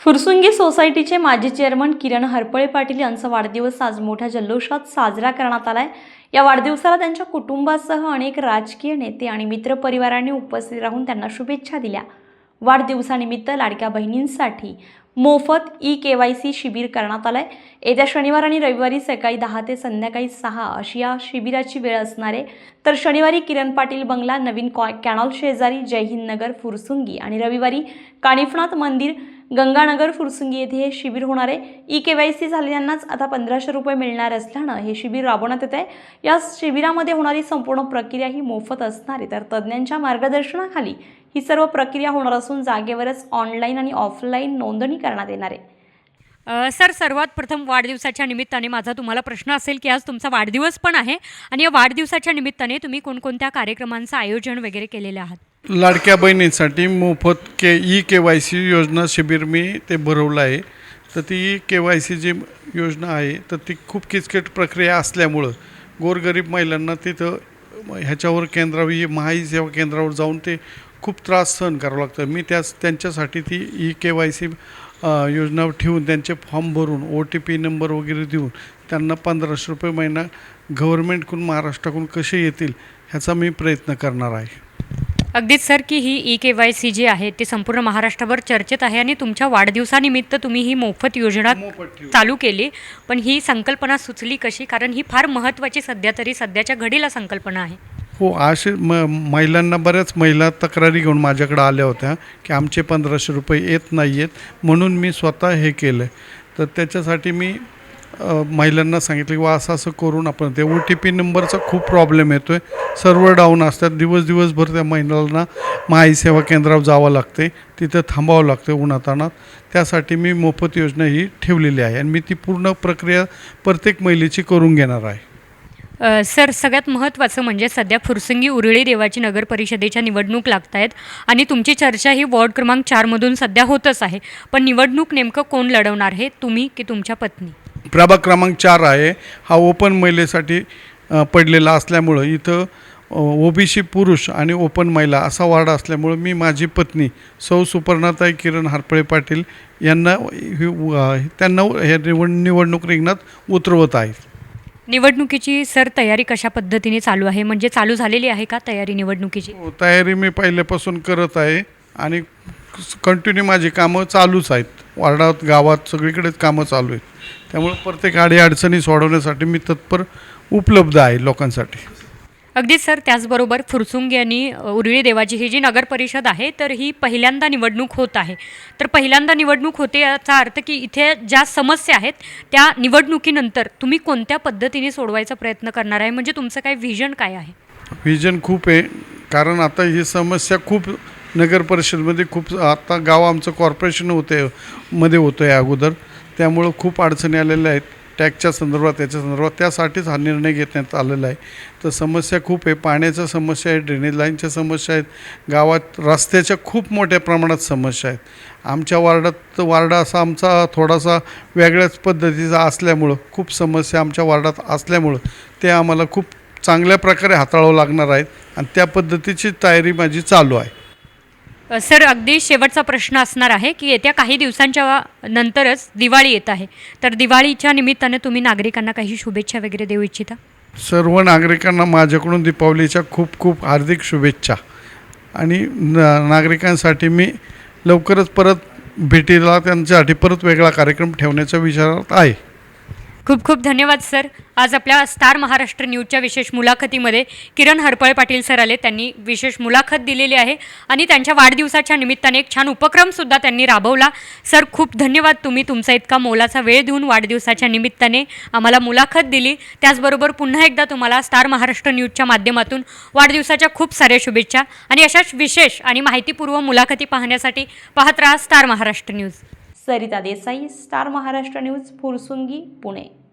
फुरसुंगी सोसायटीचे माजी चेअरमन किरण हरपळे पाटील यांचा वाढदिवस आज मोठ्या जल्लोषात साजरा करण्यात आलाय. या वाढदिवसाला त्यांच्या कुटुंबासह अनेक राजकीय नेते आणि मित्रपरिवारांनी उपस्थित राहून त्यांना शुभेच्छा दिल्या. वाढदिवसानिमित्त लाडक्या बहिणींसाठी मोफत ई के वाय सी शिबिर करण्यात आलंय. येत्या शनिवार आणि रविवारी सकाळी दहा ते संध्याकाळी सहा अशी या शिबिराची वेळ असणार आहे. तर शनिवारी किरण पाटील बंगला नवीन कॉ कॅनॉल शेजारी जयहिंद नगर फुरसुंगी आणि रविवारी कानिफनाथ मंदिर गंगानगर फुरसुंगी येथे हे शिबिर होणार आहे. ई के वाय सी झालेल्यांनाच आता पंधराशे रुपये मिळणार असल्यानं हे शिबिर राबवण्यात येत आहे. या शिबिरामध्ये होणारी संपूर्ण प्रक्रिया ही मोफत असणार आहे. तर तज्ज्ञांच्या मार्गदर्शनाखाली ही सर्व प्रक्रिया होणार असून जागेवरच ऑनलाईन आणि ऑफलाईन नोंदणी करण्यात येणार आहे. सर सर्वात प्रथम वाढदिवसाच्या निमित्ताने माझा तुम्हाला प्रश्न असेल की आज तुमचा वाढदिवस पण आहे आणि या वाढदिवसाच्या निमित्ताने तुम्ही कोणकोणत्या कार्यक्रमांचं आयोजन वगैरे केलेलं आहात? लाडक्या बहिणींसाठी मोफत K E K Y C योजना शिबिर मी ते भरवलं आहे. तर ती ई के वाय सी जी योजना आहे तर ती खूप किचकट प्रक्रिया असल्यामुळं गोरगरीब महिलांना तिथं ह्याच्यावर केंद्रावर ही महाई सेवा केंद्रावर जाऊन ते खूप त्रास सहन करावं लागतं. मी त्यास त्यांच्यासाठी ती ई के वाय सी योजना ठेवून त्यांचे फॉर्म भरून ओ टी पी नंबर वगैरे देऊन त्यांना पंधराशे रुपये महिना गव्हर्मेंटकडून महाराष्ट्राकडून कसे येतील ह्याचा मी प्रयत्न करणार आहे. अगदीच सर की ही ई के वाय सी जी आहे ती संपूर्ण महाराष्ट्रभर चर्चेत आहे आणि तुमच्या वाढदिवसानिमित्त तुम्ही ही मोफत योजना. चालू केली. पण ही संकल्पना सुचली कशी? कारण ही फार महत्त्वाची सध्या तरी सध्याच्या घडीला संकल्पना आहे. हो असे म महिलांना बऱ्याच महिला तक्रारी घेऊन माझ्याकडे आल्या होत्या की आमचे पंधराशे रुपये येत नाही आहेत म्हणून मी स्वतः हे केलं तर त्याच्यासाठी मी महिलांना सांगितलं की वा असं असं करून आपण. ते ओ टी पी नंबरचा खूप प्रॉब्लेम येतो आहे सर्व्हर डाऊन असतात. दिवस दिवसभर त्या महिलांना माई सेवा केंद्रावर जावं लागते तिथं थांबावं लागतं उन्हातानात. त्यासाठी मी मोफत योजना ही ठेवलेली आहे आणि मी ती पूर्ण प्रक्रिया प्रत्येक महिलेची करून घेणार आहे. सर सगळ्यात महत्त्वाचं म्हणजे सध्या फुरसंगी उरळी देवाची नगर परिषदेच्या निवडणूक लागत आहेत आणि तुमची चर्चा ही वॉर्ड क्रमांक चारमधून सध्या होतच आहे. पण निवडणूक नेमकं कोण लढवणार आहे तुम्ही की तुमच्या पत्नी? प्रभाग क्रमांक चार आहे. हा ओपन महिलेसाठी पडलेला असल्यामुळं इथं ओबीसी पुरुष आणि ओपन महिला असा वार्ड असल्यामुळं मी माझी पत्नी सौ सुपर्णाताई किरण हरपळे पाटील यांना ही त्यांना हे निवड निवडणूक रिंगणात उतरवत आहे. निवडणुकीची सर तयारी कशा पद्धतीने चालू आहे? म्हणजे चालू झालेली आहे का तयारी निवडणुकीची? हो, तयारी मी पहिल्यापासून करत आहे आणि कंटिन्यू माझी कामं चालूच आहेत. वार्डात गावात सगळीकडेच कामं चालू आहेत. त्यामुळे प्रत्येक अडीअडचणी सोडवण्यासाठी मी तत्पर उपलब्ध आहे लोकांसाठी. अगदीच सर त्याचबरोबर फुरसुंगी अ, उरळी देवाची ही जी नगर परिषद आहे तर ही पहिल्यांदा निवडणूक होत आहे. तर पहिल्यांदा निवडणूक होते याचा अर्थ की इथे ज्या समस्या आहेत त्या निवडणुकीनंतर तुम्ही कोणत्या पद्धतीने सोडवायचा प्रयत्न करणार आहे? म्हणजे तुमचं काय व्हिजन काय आहे? व्हिजन खूप आहे कारण आता ही समस्या खूप नगर परिषदमध्ये खूप आता गाव आमचं कॉर्पोरेशन होते मध्ये होतं आहे अगोदर. त्यामुळं खूप अडचणी आलेल्या आहेत. टॅक्सच्या संदर्भात त्याच्या संदर्भात त्यासाठीच हा निर्णय घेण्यात आलेला आहे. तर समस्या खूप आहे. पाण्याच्या समस्या आहेत ड्रेनेज लाईनच्या समस्या आहेत. गावात रस्त्याच्या खूप मोठ्या प्रमाणात समस्या आहेत. आमच्या वार्डात वार्ड असा आमचा थोडासा वेगळ्याच पद्धतीचा असल्यामुळं खूप समस्या आमच्या वार्डात असल्यामुळं ते आम्हाला खूप चांगल्या प्रकारे हाताळावं लागणार आहेत. आणि त्या पद्धतीची तयारी माझी चालू आहे. सर अगदी शेवटचा प्रश्न असणार आहे की येत्या काही दिवसांच्या नंतरच दिवाळी येत आहे. तर दिवाळीच्या निमित्ताने तुम्ही नागरिकांना काही शुभेच्छा वगैरे देऊ इच्छिता? सर्व नागरिकांना माझ्याकडून दीपावलीच्या खूप खूप हार्दिक शुभेच्छा. आणि न नागरिकांसाठी मी लवकरच परत भेटीला त्यांच्यासाठी परत वेगळा कार्यक्रम ठेवण्याच्या विचारात आहे. खूप खूप धन्यवाद सर. आज आपल्या स्टार महाराष्ट्र न्यूजच्या विशेष मुलाखतीमध्ये किरण हरपळे पाटील सर आले. त्यांनी विशेष मुलाखत दिलेली आहे आणि त्यांच्या वाढदिवसाच्या निमित्ताने एक छान उपक्रमसुद्धा त्यांनी राबवला. सर खूप धन्यवाद. तुम्ही तुमचा इतका मोलाचा वेळ देऊन वाढदिवसाच्या निमित्ताने आम्हाला मुलाखत दिली. त्याचबरोबर पुन्हा एकदा तुम्हाला स्टार महाराष्ट्र न्यूजच्या माध्यमातून वाढदिवसाच्या खूप साऱ्या शुभेच्छा आणि अशाच विशेष आणि माहितीपूर्व मुलाखती पाहण्यासाठी पाहत राहा Star Maharashtra News. Sarita Desai Star Maharashtra News Fursungi Pune.